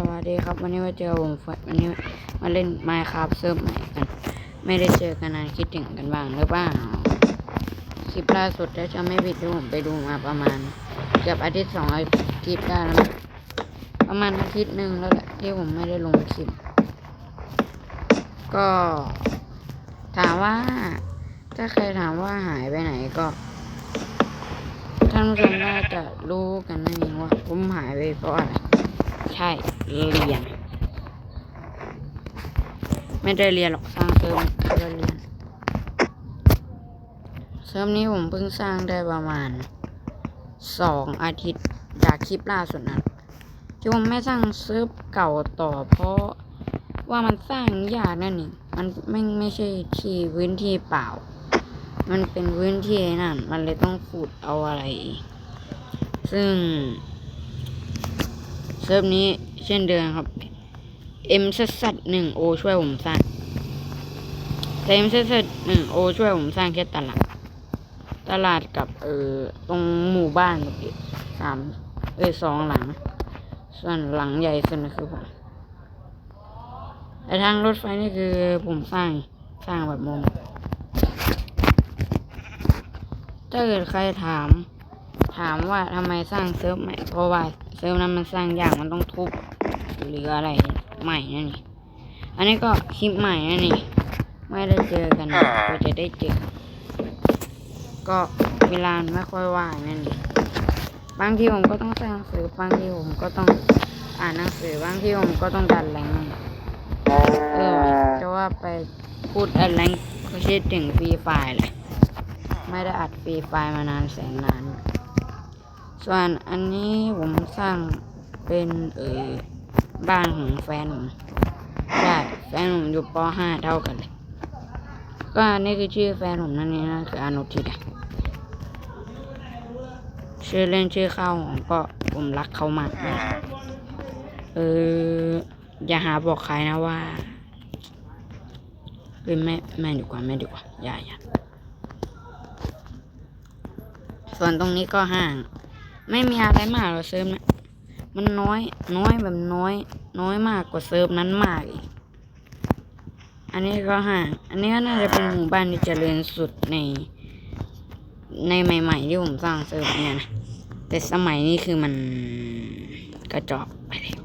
สวัสดีครับ วันนี้มาเจอผมวันนี้มาเล่น Minecraft เซิร์ฟใหม่กัน ไม่ได้เจอกันนานคิดถึงกันบ้างหรือเปล่าคลิปล่าสุดถ้าจะไม่ผิดที่ผมไปดูมาประมาณเกือบอาทิตย์สองอาทิตย์ได้แล้วประมาณอาทิตย์หนึ่งแล้วแหละที่ผมไม่ได้ลงคลิปก็ถามว่า ถ้าใครถามว่าหายไปไหนก็ท่านผู้ชมน่าจะรู้กันนั่นเองว่าผมหายไปเพราะอะไรใช่ เรียน ไม่ได้เรียนหรอกสร้างเซิร์ฟไม่ได้เรียนเซิร์ฟนี้ผมเพิ่งสร้างได้ประมาณสองอาทิตย์จากคลิปล่าสุดนะที่ผมไม่สร้างเซิร์ฟเก่าต่อเพราะว่ามันสร้างยากนั่นเองมันไม่ไม่ใช่ที่พื้นที่เปล่า มันเป็นพื้นที่นั่น มันเลยต้องขุดเอาอะไร ซึ่งเซิร์ฟนี้ เช่นเดิมครับ M ซดหนึ่งโอช่วยผมสร้างแต่ M ซดหนึ่งโอช่วยผมสร้างแค่ตลาด ตลาดกับเออตรงหมู่บ้านเมื่อสามเออสองหลัง ส่วนหลังใหญ่สุดนะคือผมแต่ทางรถไฟนี่คือผมสร้างสร้างแบบมุมถ้าเกิดใครถาม ถามว่าทำไมสร้างเซิร์ฟใหม่เพราะว่าเซิร์ฟนั้นมันสร้างยากมันต้องทุบ หรืออะไรใหม่นั่นนี่อันนี้ก็คลิปใหม่นั่นนี่ไม่ได้เจอกันก็จะได้เจอ ก็เวลาไม่ค่อยว่างนั่นนี่บางทีผมก็ต้องสร้างหนังสือบางทีผมก็ต้องอ่านหนังสือบางทีผมก็ต้องดันแรงเออจะว่าไปพูดอะไรก็คิดถึงฟรีไฟล์เลยไม่ได้อัดฟรีไฟล์มานานแสนนาน ส่วนอันนี้ผมสร้างเป็นเออ บ้านของแฟนผมใช่แฟนผมอยู่ป .5 เท่ากันเลยก็อันนี้คือชื่อแฟนผมนั่นเองนะคืออนุทิตอะชื่อเล่นชื่อเข้าของก็ผมรักเขามากเลยเอออย่าหาบอกใครนะว่าเฮ้ยไม่ไม่ดีกว่าไม่ดีกว่าอย่าอย่าส่วนตรงนี้ก็ห่าง ไม่มีอะไรมากหรอกเซิร์ฟนะ มันน้อย น้อยแบบน้อย น้อยมากกว่าเซิร์ฟนั้นมากอีก อันนี้ก็ห่าง อันนี้ก็น่าจะเป็นหมู่บ้านที่เจริญสุดใน ในใหม่ ๆ ที่ผมสร้างเซิร์ฟเนี่ยนะ แต่สมัยนี้คือมันกระจอกไปแล้ว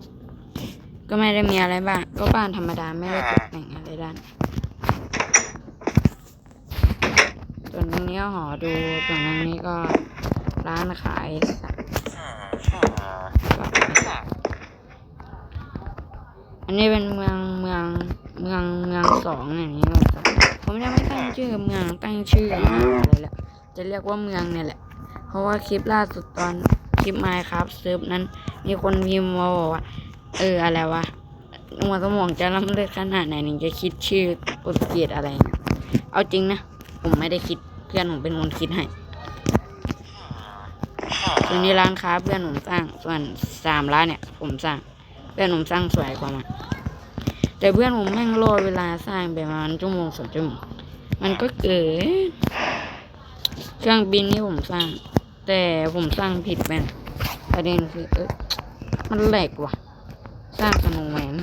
ก็ไม่ได้มีอะไรบ้าง ก็บ้านธรรมดาไม่ได้ตกแต่งอะไรด้านส่วนตรงนี้ก็หอดูส่วนตรงนี้ก็ร้านขายสั อันนี้เป็นเมืองเมืองเมืองเมืองสองอย่างนี้ครับผมยังไม่ตั้งชื่อเมืองตั้งชื่ออะไรแหล้วจะเรียกว่าเมืองเนี่ยแหละ เพราะว่าคลิปล่าสุดตอนคลิปไมค์ครับเซิร์ฟนั้น มีคนพิมพ์มาบอกว่าเอออะไรวะหัวสมองจะล้ำเลิศขนาดไหนถึงจะคิดชื่อโปรตุเกสอะไรเนี่ยเอาจริงนะ ผมไม่ได้คิดเพื่อนผมเป็นคนคิดให้ ส่วนนี้ร้านค้าเพื่อนผมสร้าง ส่วนสามร้านเนี่ย ผมสร้าง เพื่อนผมสร้างสวยกว่ามันแต่เพื่อนผมแม่งรอเวลาสร้างไปประมาณชั่วโมงสองชั่วโมงมันก็เกิดเครื่องบินนี่ผมสร้าง แต่ผมสร้างผิดไปนะประเด็นคือเออมันแหลกว่ะ สร้างสนว์แมน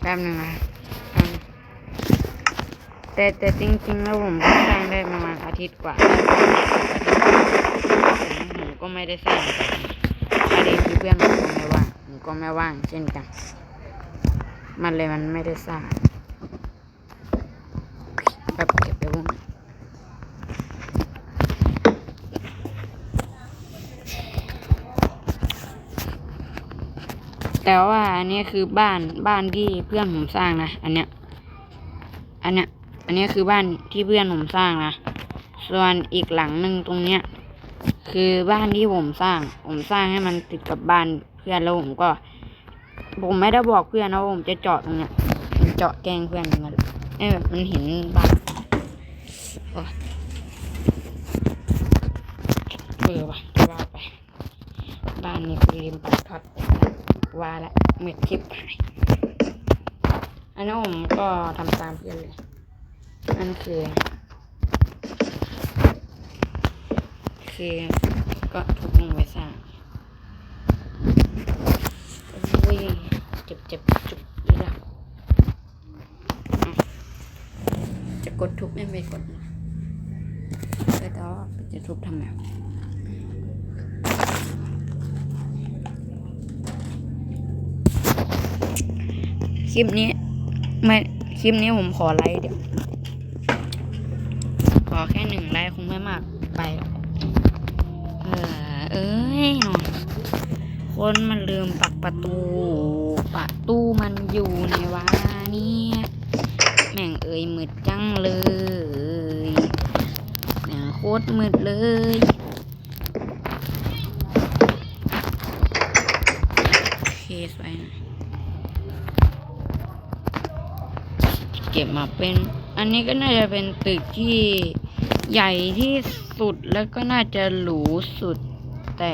แป๊บนึงนะแป๊บนึงแต่แต่จริงๆแล้วผมก็สร้างได้ประมาณอาทิตย์กว่า แต่ผมก็ไม่ได้สร้างประเด็นคือเพื่อนผมก็ไม่ว่างผมก็ไม่ว่างเช่นกัน มันเลยมันไม่ได้สร้างแบบเก็บไปพวกนี้แต่ว่าอันนี้คือบ้านบ้านที่เพื่อนผมสร้างนะ อันเนี้ย อันเนี้ย อันนี้คือบ้านที่เพื่อนผมสร้างนะ ส่วนอีกหลังหนึ่งตรงเนี้ย คือบ้านที่ผมสร้าง ผมสร้างให้มันติดกับบ้านเพื่อนแล้วผมก็ ผมไม่ได้บอกเพื่อนนะว่าผมจะเจาะตรงเนี้ยเจาะแกงเพื่อนอย่างเงี้ยให้แบบมันเห็นบ้านโอ้เบื่อว่ะว่าไป บ้านนี้คือริมปากทอดว่าละเม็ดคลิปหายอันนั้นผมก็ทำตามเพื่อนเลยนั่นคือ คือก็ทุบลงไปสร้างจ็บเจ็บจุกเลยละอะจะกดทุบไม่ไม่กดนะแต่ว่าจะทุบทำไมคลิปนี้ไม่คลิปนี้ผมขอไลค์เดี๋ยว ขอแค่หนึ่งไลค์คงไม่มาก เอ้ยหน่อนคนมันลืมปักประตู ประตูมันอยู่ในวาเนี่ยแม่งเอ้ยมืดจังเลยแม่งโคตรมืดเลยเคสวยนะเก็บมาเป็น อันนี้ก็น่าจะเป็นตึกที่ใหญ่ที่สุดแล้วก็น่าจะหรูสุด แต่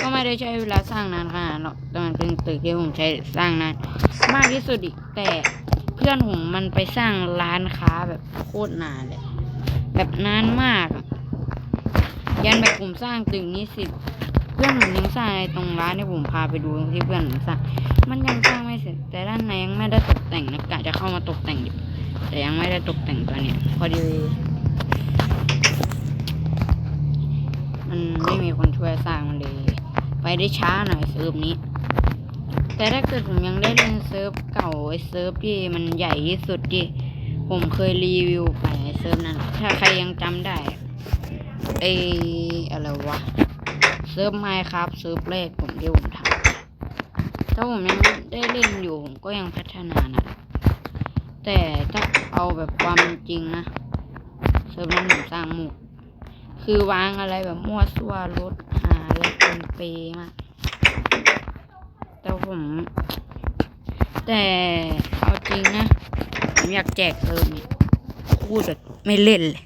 ก็ไม่ได้ใช้เวลาสร้างนานขนาดนั้นหรอกแต่มันเป็นตึกที่ผมใช้สร้างนานมากที่สุดอีกแต่เพื่อนผมมันไปสร้างร้านค้าแบบโคตรนานเลยแบบนานมาก ยันแบบผมสร้างตึกนี้สิเพื่อนผมยังสร้างไอ้ตรงร้านที่ผมพาไปดูที่เพื่อนผมสร้างมันยังสร้างไม่เสร็จแต่ด้านในยังไม่ได้ตกแต่งนะกะจะเข้ามาตกแต่งอยู่ แต่ยังไม่ได้ตกแต่งตอนเนี้ยพอดี มันไม่มีคนช่วยสร้างมันเลย ไปได้ช้าหน่อยเซิร์ฟนี้ แต่ถ้าเกิดผมยังได้เล่นเซิร์ฟเก่าไอ้เซิร์ฟที่มันใหญ่ที่สุดที่ผมเคยรีวิวไปไอ้เซิร์ฟนั้น ถ้าใครยังจำได้อะไอ้อะไรวะเซิร์ฟไมค์ครับเซิร์ฟแรกผมที่ผมทำถ้าผมยังได้เล่นอยู่ผมก็ยังพัฒนานะ แต่ถ้าเอาแบบความจริงนะเซิร์ฟนั้นผมสร้างหมุกคือวางอะไรแบบมั่วซั่วรถหาอะไรเป็นเปมากแต่ผม แต่เอาจริงนะ ผมอยากแจกเซิร์มีพูดแบบไม่เล่นเลย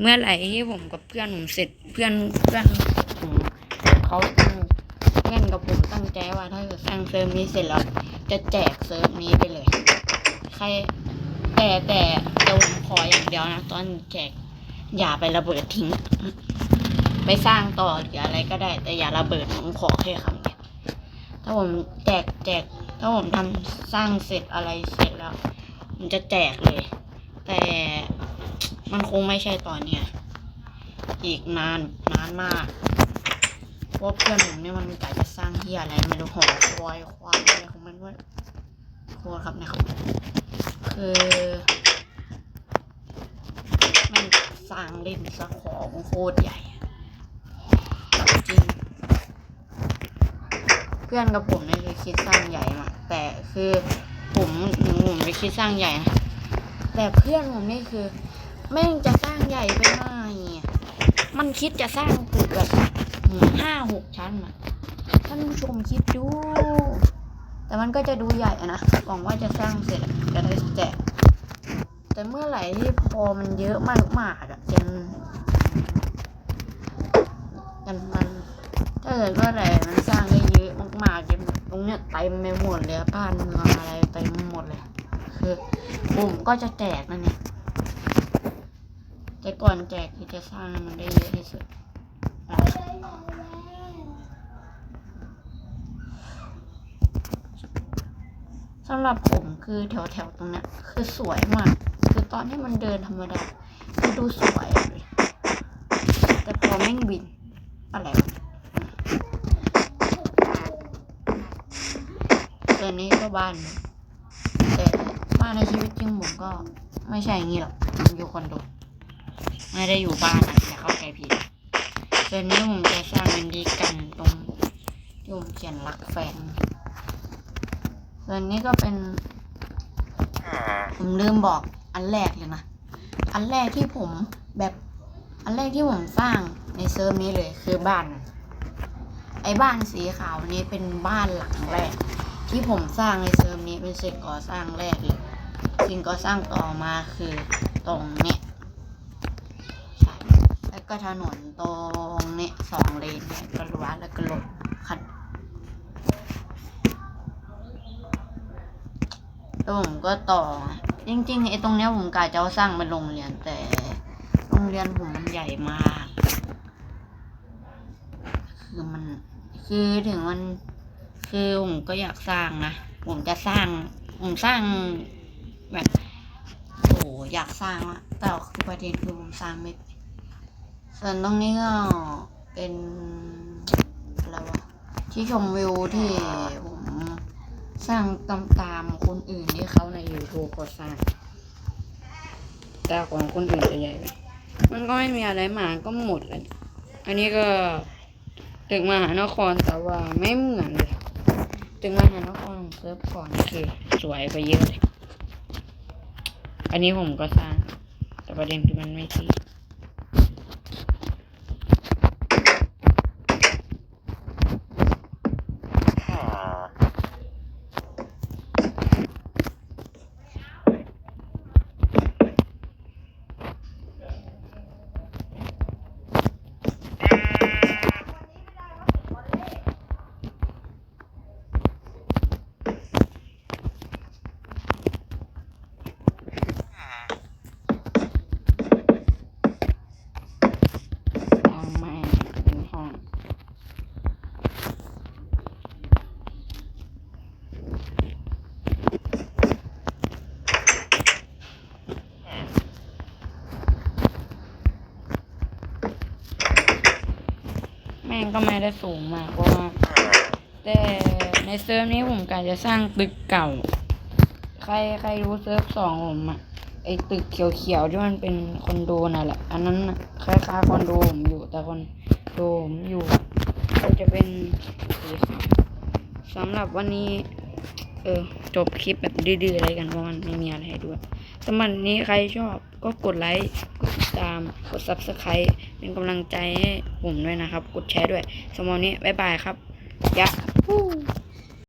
เมื่อไหร่ที่ผมกับเพื่อนผมเสร็จเพื่อนเพื่อนผมเขาตั้งเพื่อนกับผมตั้งใจว่าถ้าเกิดสร้างเซิร์ฟนี้เสร็จแล้วจะแจกเซิร์ฟนี้ไปเลย คร แต่แต่แต่ผมขออย่างเดียวนะ ตอนแจก อย่าไประเบิดทิ้ง ไปสร้างต่อหรืออะไรก็ได้ แต่อย่าระเบิดผมขอแค่คำเดียวถ้าผมแจกแจก ถ้าผมทำสร้างเสร็จอะไรเสร็จแล้วผมจะแจกเลย แต่มันคงไม่ใช่ตอนเนี้ยอีกนานนานมากเพราะเพื่อนผมเนี่ยมันกะจะสร้างเฮียอะไรไม่รู้หอคอยควายอะไรของมันว่า โคตรครับนะครับ คือมันสร้างเล่นสักของโคตรใหญ่จริงเพื่อนกับผมเนี่ยคือคิดสร้างใหญ่มากแต่คือผมหนูผมไปคิดสร้างใหญ่นะแต่เพื่อนผมนี่คือ แม่งจะสร้างใหญ่ไปหน่ยมันคิดจะสร้างตึกแบบห้าหกชั้นอะท่านผู้ชมคิดดู แต่มันก็จะดูใหญ่อะนะ หวังว่าจะสร้างเสร็จจะได้แจก แต่เมื่อไหร่ที่พอมันเยอะมากมากอะจนจนมัน ถ้าเกิดเมื่อไหร่มันสร้างได้เยอะมากๆจนตรงเนี้ยเต็มไปหมดเลยบ้านเมืองอะไรเต็มหมดเลย คือผมก็จะแจกนั่นเนี่ยแต่ก่อนแจกคือจะสร้างมันได้เยอะที่สุดอะ สำหรับผมคือแถวแถวๆตรงเนี้ยคือสวยมาก คือตอนที่มันเดินธรรมดาคือดูสวยเลยแต่พอแม่งบิน อะไรวะตัวนี้ก็บ้าน แต่บ้านในชีวิตจริงผมก็ไม่ใช่อย่างนี้หรอกผมอยู่คอนโดไม่ได้อยู่บ้านนะอย่าเข้าใจผิดเดือนนี้ผมจะสร้างเป็นดีกันตรงที่ผมเขียนรักแฟน ส่วนนี้ก็เป็น ผมลืมบอกอันแรกเลยนะ อันแรกที่ผมแบบอันแรกที่ผมสร้างในเซิร์ฟนี้เลยคือบ้าน ไอ้บ้านสีขาวนี้เป็นบ้านหลังแรก ที่ผมสร้างในเซิร์ฟนี้เป็นสิ่งก่อสร้างแรกเลยสิ่งก่อสร้างต่อมาคือตรงเนี้ยใช่แล้วก็ถนนตรงเนี้ยสองเลนเนี่ยก็รั้วแล้วก็รถคัน แล้วผมก็ต่อ จริงๆไอ้ตรงเนี้ยผมกะจะเอาสร้างเป็นโรงเรียนแต่ โรงเรียนผมมันใหญ่มาก คือมันคือถึงมันคือผมก็อยากสร้างนะ ผมจะสร้าง ผมสร้างแบบโอ้อยากสร้างอะแต่คือประเด็นคือผมสร้างไม่เป็นส่วนตรงนี้ก็เป็นอะไรวะที่ชมวิวที่ผม สร้างตามตามๆคนอื่นที่เขาใน YouTube เขาสร้างแต่ของคนอื่นจะใหญ่ไปมันก็ไม่มีอะไรหมาก็หมดแล้วเนี่ยอันนี้ก็ตึกมหานครแต่ว่าไม่เหมือนเลยตึกมหานครเซิร์ฟก่อนคือสวยไปเยอะเลยอันนี้ผมก็สร้าง แต่ประเด็นคือมันไม่ที่ห้องไม้เป็นห้อง แม่ งก็ไม่ได้สูงมากเพราะว่าแต่ในเซิร์ฟนี้ผมกะจะสร้างตึกเก่า ใครใครรู้เซิร์ฟสองผมอะไอตึกเขียวๆที่มันเป็นคอนโดน่ะแหละ อันนั้นคล้ายๆคอนโดผมอยู่ แต่คอนโดผมอยู่ก็จะเป็นสีขาวสำหรับวันนี้ เออ จบคลิปแบบดื้อๆอะไรกันเพราะมันไม่มีอะไรให้ด้วยสำหรับนนี้ใครชอบก็กดไลค์ กดติดตาม กด subscribe เป็นกำลังใจให้ผมด้วยนะครับ กดแชร์ด้วยสำหรับวันนี้บ๊ายบายครับยะฮู้